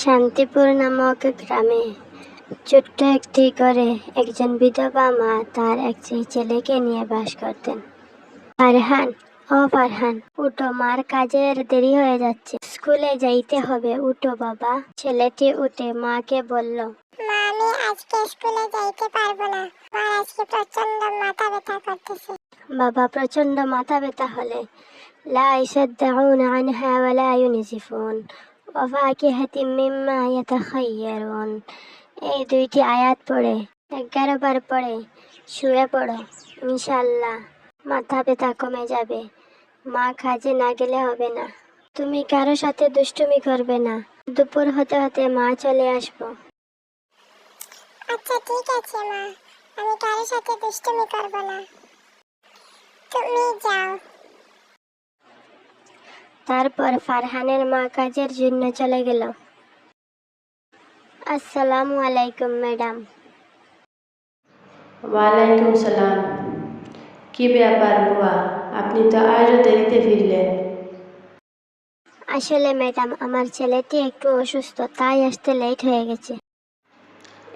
শান্তিপুর নামক গ্রামে ছোট্ট একটি ঘরে একজন বিধবা মা তার একটি ছেলেকে নিয়ে বাস করতেন। ফারহান ও ফারহান উঠো মার কাজের দেরি হয়ে যাচ্ছে। স্কুলে যাইতে হবে উঠো বাবা। ছেলেটি উঠে মাকে বলল না। বাবা প্রচণ্ড মাথা ব্যথা হলে। লা আনহা ওয়া লা وفاكهة مما يتخيرون এই দুইটি আয়াত পড়ে এগারো বার পড়ে শুয়ে পড়ো ইনশাল্লাহ মাথা ব্যথা কমে যাবে মা কাজে না গেলে হবে না তুমি কারো সাথে দুষ্টুমি করবে না দুপুর হতে হতে মা চলে আসবো আচ্ছা ঠিক আছে মা আমি কারোর সাথে দুষ্টুমি করবো না তুমি যাও তারপর ফারহানের মা কাজের জন্য চলে গেল। আসসালামু আলাইকুম ম্যাডাম। ওয়ালাইকুম সালাম। কি ব্যাপার বুয়া? আপনি তো আজও দেরিতে ফিরলেন। আসলে ম্যাডাম আমার ছেলেটি একটু অসুস্থ তাই আসতে লেট হয়ে গেছে।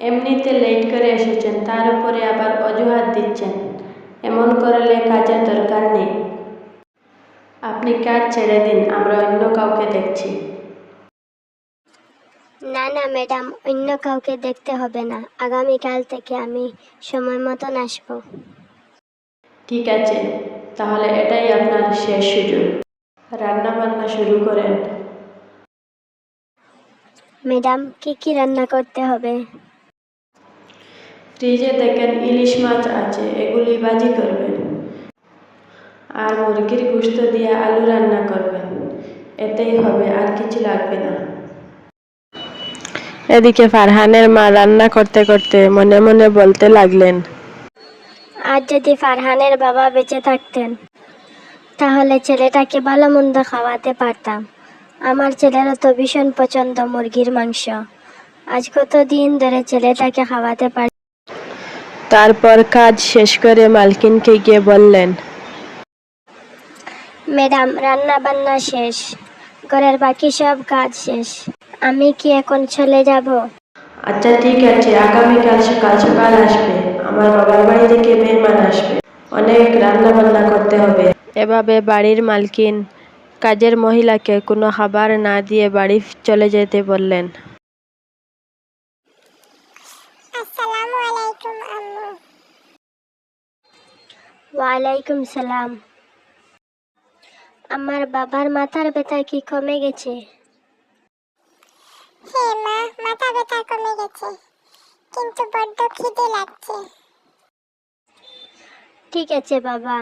এমনিতে লেট করে এসেছেন তার উপরে আবার অজুহাত দিচ্ছেন। এমন করলে কাজের দরকার নেই। আপনি কাজ ছেড়ে দিন আমরা অন্য কাউকে দেখছি। না না ম্যাডাম অন্য কাউকে দেখতে হবে না। আগামীকাল থেকে আমি সময় মতন আসব। ঠিক আছে তাহলে এটাই আপনার শেষ সুযোগ। রান্না বান্না শুরু করেন। ম্যাডাম কি কি রান্না করতে হবে? ফ্রিজে দেখেন ইলিশ মাছ আছে এগুলি ভাজি করবেন। আর মুরগির গোস্ত দিয়ে আলু রান্না করবেন। এতেই হবে আর কিছু লাগবে না। এদিকে ফারহানের মা রান্না করতে করতে মনে মনে বলতে লাগলেন আর যদি ফারহানের বাবা বেঁচে থাকতেন তাহলে ছেলেটাকে ভালো মন্দ খাওয়াতে পারতাম। আমার ছেলেরও তো ভীষণ পছন্দ মুরগির মাংস। আজ কতদিন ধরে ছেলেটাকে খাওয়াতে পার তারপর কাজ শেষ করে মালকিনকে গিয়ে বললেন ম্যাডাম রান্না বান্না শেষ। ঘরের বাকি সব কাজ শেষ। আমি কি এখন চলে যাব? আচ্ছা ঠিক আছে। আগামীকাল সকাল সকাল আসবে। আমার বাবার বাড়ি থেকে মেহমান আসবে। অনেক রান্না বান্না করতে হবে। এভাবে বাড়ির মালকিন কাজের মহিলাকে কোনো খাবার না দিয়ে বাড়ি চলে যেতে বললেন। আসসালামু আলাইকুম আম্মু। ওয়ালাইকুম সালাম। আমার বাবার মাথার ব্যথা কি কমে গেছে? হে মা মাথা ব্যথা কমে গেছে। কিন্তু বড্ড খিদে লাগছে। ঠিক আছে বাবা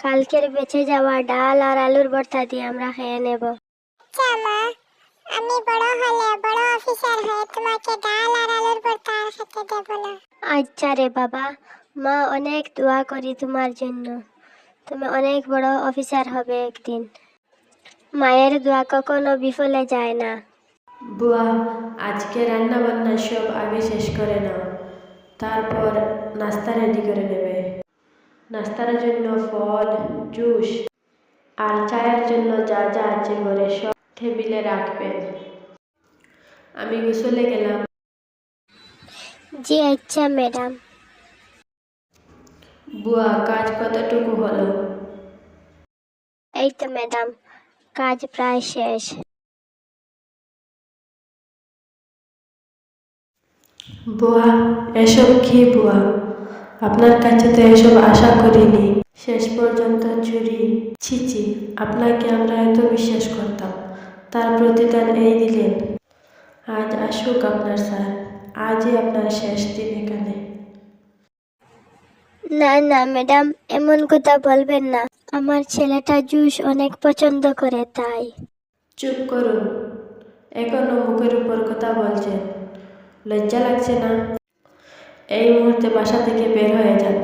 কালকের বেঁচে যাওয়া ডাল আর আলুর ভর্তা দিয়ে আমরা খেয়ে নেব। আচ্ছা মা আমি বড় হলে বড় অফিসার হয়ে তোমাকে ডাল আর আলুর ভর্তা আর খেতে দেবো না। আচ্ছা রে বাবা মা অনেক দোয়া করি তোমার জন্য। তুমি অনেক বড় অফিসার হবে একদিন। মায়ের দোয়া কখনো বিফলে যায় না। বুয়া আজকে রান্না বান্না সব আগে শেষ করে নাও। তারপর নাস্তা রেডি করে নেবে। নাস্তার জন্য ফল জুস আর চায়ের জন্য যা যা আছে ঘরে সব টেবিলে রাখবেন। আমি গোসলে গেলাম। জি আচ্ছা ম্যাডাম। বুয়া কাজ কতটুকু হলো? এই তো ম্যাডাম কাজ প্রায় শেষ। বুয়া এসব কি বুয়া? আপনার কাছে তো এসব আশা করিনি। শেষ পর্যন্ত চুরি। ছিচি আপনাকে আমরা এত বিশ্বাস করতাম। তার প্রতিদান এই দিলেন। আজ আসুক আপনার স্যার। আজই আপনার শেষ দিন এখানে। না না ম্যাডাম এমন কথা বলবেন না। আমার ছেলেটা জুস অনেক পছন্দ করে তাই। চুপ করুন। এখনও মুখের উপর কথা বলছেন। লজ্জা লাগছে না? এই মুহূর্তে বাসা থেকে বের হয়ে যান।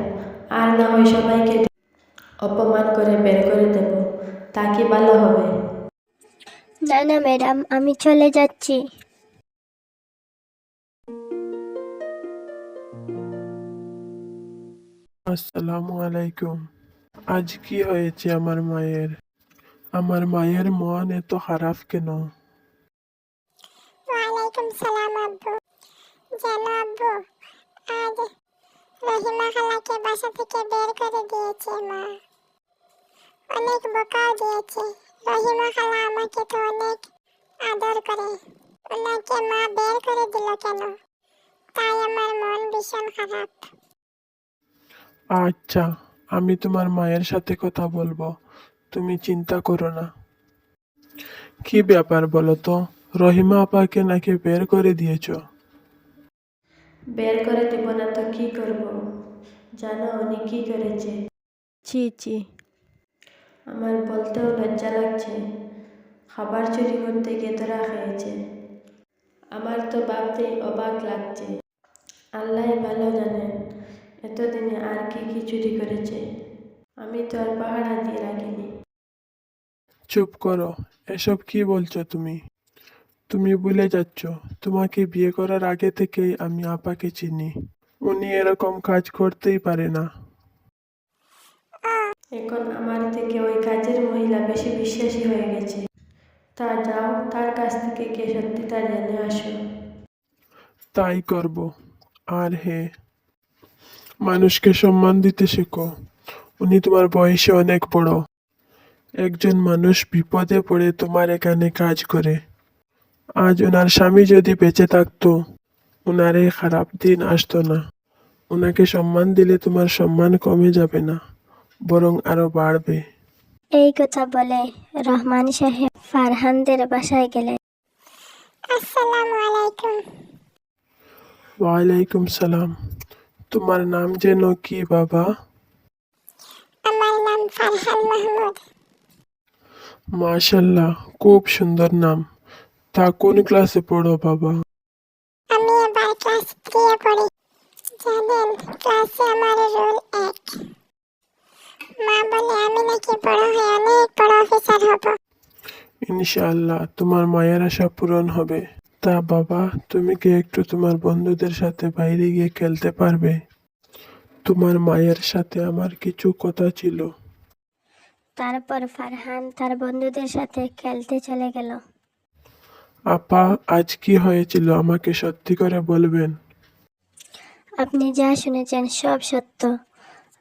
আর না ওই সবাইকে অপমান করে বের করে দেব। তা কি ভালো হবে? না না ম্যাডাম আমি চলে যাচ্ছি। আসসালামু আলাইকুম। আজ কি হয়েছে আমার মায়ের? আমার মায়ের মন এত খারাপ কেন? ওয়ালাইকুম সালাম আব্বু। জানো আব্বু, আজ রহিমা খালাকে বাসা থেকে বের করে দিয়েছে মা। অনেক বকাও দিয়েছে। রহিমা খালা আমাকে তো অনেক আদর করে। ওনাকে মা বের করে দিল কেন? তাই আমার মন ভীষণ খারাপ। আচ্ছা আমি তোমার মায়ের সাথে কথা বলব। তুমি চিন্তা করো না। কি ব্যাপার বলো তো? রহিমা আপাকে নাকি বের করে দিয়েছ? বের করে দিব না তো কি করব? জানো উনি কি করেছে? ছি ছি। আমার বলতেও লজ্জা লাগছে। খাবার চুরি করতে গিয়ে তোরা খেয়েছে। আমার তো ভাবতেই অবাক লাগছে। আল্লাহ ভালো জানেন এতদিনে আর কি কি চুরি করেছে? আমি তো আর পাহাড়া দিয়ে রাখিনি। চুপ করো এসব কি বলছো তুমি? তুমি ভুলে যাচ্ছ তোমাকে বিয়ে করার আগে থেকেই আমি আপাকে চিনি। উনি এরকম কাজ করতেই পারে না। এখন আমার থেকে ওই কাজের মহিলা বেশি বিশ্বাসী হয়ে গেছে। তা যাও তার কাছ থেকে কে সত্যিটা জেনে আসো। তাই করব আর হে। মানুষকে সম্মান দিতে শেখো। উনি তোমার বয়সে অনেক বড়। একজন মানুষ বিপদে পড়ে তোমার এখানে কাজ করে। আজ ওনার স্বামী যদি বেঁচে থাকতো ওনার এই খারাপ দিন আসতো না। ওনাকে সম্মান দিলে তোমার সম্মান কমে যাবে না বরং আরও বাড়বে। এই কথা বলে রহমান সাহেব ফারহানদের বাসায় গেলেন। আসসালামু আলাইকুম। ওয়ালাইকুম সালাম। তোমার নাম যেন কি বাবা? আমার নাম ফারহান মাহমুদ। মাশাল্লাহ খুব সুন্দর নাম। তা কোন ক্লাসে পড়ো বাবা? আমি এবার ক্লাস থ্রি এ পড়ি। জানেন ক্লাসে আমার রোল এক। মা বলে আমি নাকি বড় হয়ে অনেক বড় অফিসার হব। ইনশাআল্লাহ তোমার মায়ের আশা পূরণ হবে। তা বাবা তুমি কি একটু তোমার বন্ধুদের সাথে বাইরে গিয়ে খেলতে পারবে? তোমার মায়ের সাথে আমার কিছু কথা ছিল। তারপর ফারহান তার বন্ধুদের সাথে খেলতে চলে গেল। আপা আজ কি হয়েছিল আমাকে সত্যি করে বলবেন? আপনি যা শুনেছেন সব সত্য।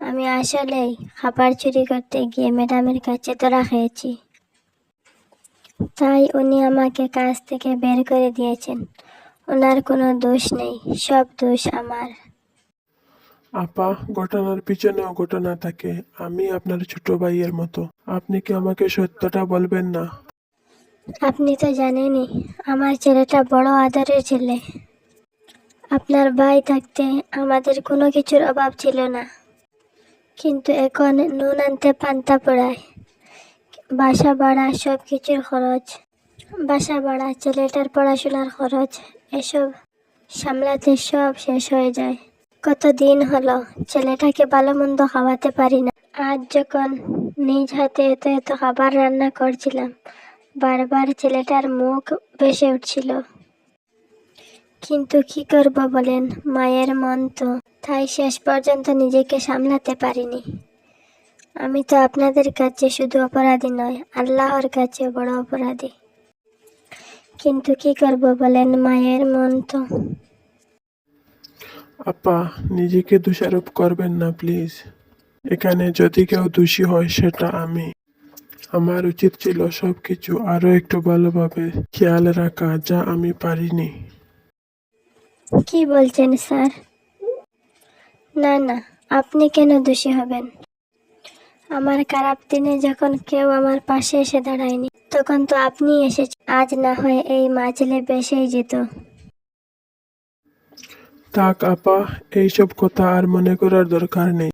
আমি আসলেই খাবার চুরি করতে গিয়ে ম্যাডামের কাছে ধরা খেয়েছি। তাই উনি আমাকে কাজ থেকে বের করে দিয়েছেন। ওনার কোনো দোষ নেই সব দোষ আমার। আপা ঘটনার পিছনেও ঘটনা থাকে। আমি আপনার ছোট ভাইয়ের মতো। আপনি কি আমাকে সত্যটা বলবেন না? আপনি তো জানেনই আমার ছেলেটা বড় আদরের ছেলে। আপনার ভাই থাকতে আমাদের কোনো কিছুর অভাব ছিল না। কিন্তু এখন নুন আনতে পান্তা পড়ায়। বাসা ভাড়া সব কিছুর খরচ। বাসা ভাড়া, ছেলেটার পড়াশোনার খরচ, এসব সামলাতে সব শেষ হয়ে যায়। কত দিন হলো, ছেলেটাকে ভালো মন্দ খাওয়াতে পারি না। আজ যখন নিজ হাতে এত এত খাবার রান্না করছিলাম, বারবার ছেলেটার মুখ ভেসে উঠছিল। কিন্তু কি করব বলেন, মায়ের মন তো, তাই শেষ পর্যন্ত নিজেকে সামলাতে পারিনি। আমি তো আপনাদের কাছে শুধু অপরাধী নয় আল্লাহর কাছে বড় অপরাধী। কিন্তু কি করব বলেন মায়ের মন তো? আপা নিজেকে দোষারোপ করবেন না প্লিজ। এখানে যদি কেউ দোষী হয় সেটা আমি। আমার উচিত ছিল সব কিছু আরও একটু ভালোভাবে খেয়াল রাখা যা আমি পারিনি। কি বলছেন স্যার? না না আপনি কেন দোষী হবেন? আমার খারাপ দিনে যখন কেউ আমার পাশে এসে দাঁড়ায়নি তখন তো আপনি এসেছেন। আজ না হয় এই মাছলে বেসেই যেত। থাক আপা এইসব কথা আর মনে করার দরকার নেই।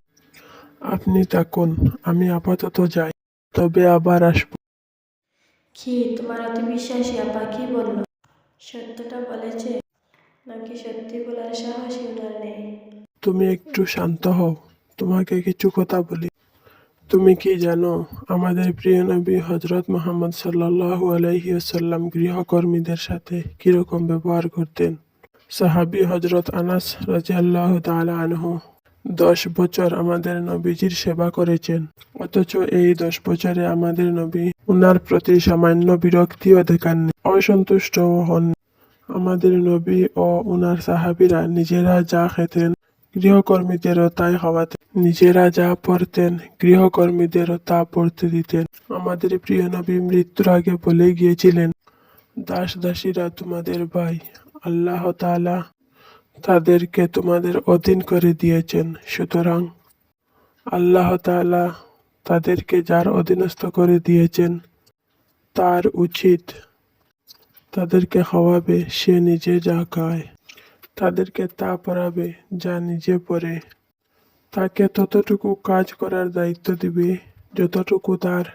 আপনি থাকুন আমি আপাতত যাই তবে আবার আসব। কি তোমার অতি বিশ্বাসী আপা কি বলল? সত্যটা বলেছে? নাকি সত্যি বলার সাহসী ওনার নেই? তুমি একটু শান্ত হও তোমাকে কিছু কথা বলি। তুমি কি জানো, আমাদের প্রিয় নবী হজরত মোহাম্মদ সাল্লাল্লাহু আলাইহি আসাল্লাম গৃহকর্মীদের সাথে কীরকম ব্যবহার করতেন? সাহাবি হজরত আনাস রাজিয়াল্লাহ তাআলা আনহু দশ বছর আমাদের নবীজির সেবা করেছেন। অথচ এই দশ বছরে আমাদের নবী উনার প্রতি সামান্য বিরক্তিও দেখাননি অসন্তুষ্টও হন আমাদের নবী ও উনার সাহাবিরা নিজেরা যা খেতেন গৃহকর্মীদেরও তাই হওয়াতে নিজেরা যা পড়তেন, গৃহকর্মীদেরও তা পড়তে দিতেন। আমাদের প্রিয় নবী মৃত্যুর আগে বলে গিয়েছিলেন, দাস দাসীরা তোমাদের ভাই, আল্লাহ তাআলা তাদেরকে তোমাদের অধীন করে দিয়েছেন। সুতরাং আল্লাহ তাআলা তাদেরকে যার অধীনস্থ করে দিয়েছেন, তার উচিত তাদেরকে খাওয়াবে। সে নিজে যা খায়। তাদেরকে তা পড়াবে, যা নিজে পড়ে। তাকে ততটুকু কাজ করার দায়িত্ব দিবে, যতটুকু তার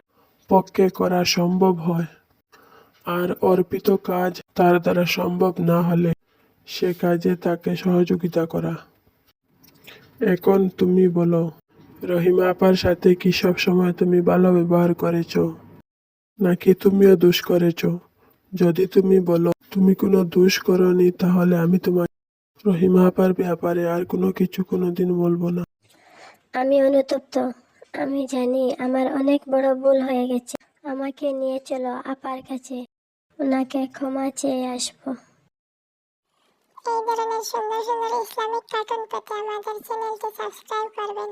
পক্ষে করা সম্ভব হয়। আর অর্পিত কাজ তার দ্বারা সম্ভব না হলে সে কাজে তাকে সহযোগিতা করা। এখন তুমি বলো, রহিমা আপার সাথে কি সব সময় তুমি ভালো ব্যবহার করেছ? নাকি তুমিও দোষ করেছ? যদি তুমি বলো, তুমি কোনো দোষ করনি, তাহলে আমি তোমার রহিমা আপার ব্যাপারে আর কোনো কিছু কোনোদিন বলব না। আমি অনুতপ্ত। আমি জানি আমার অনেক বড় ভুল হয়ে গেছে। আমাকে নিয়ে চলো আপার কাছে। ওনাকে ক্ষমা চেয়ে আসব। এই ধরনের সুন্দর সুন্দর ইসলামিক কার্টুন পেতে আমাদের চ্যানেলটি সাবস্ক্রাইব করবেন।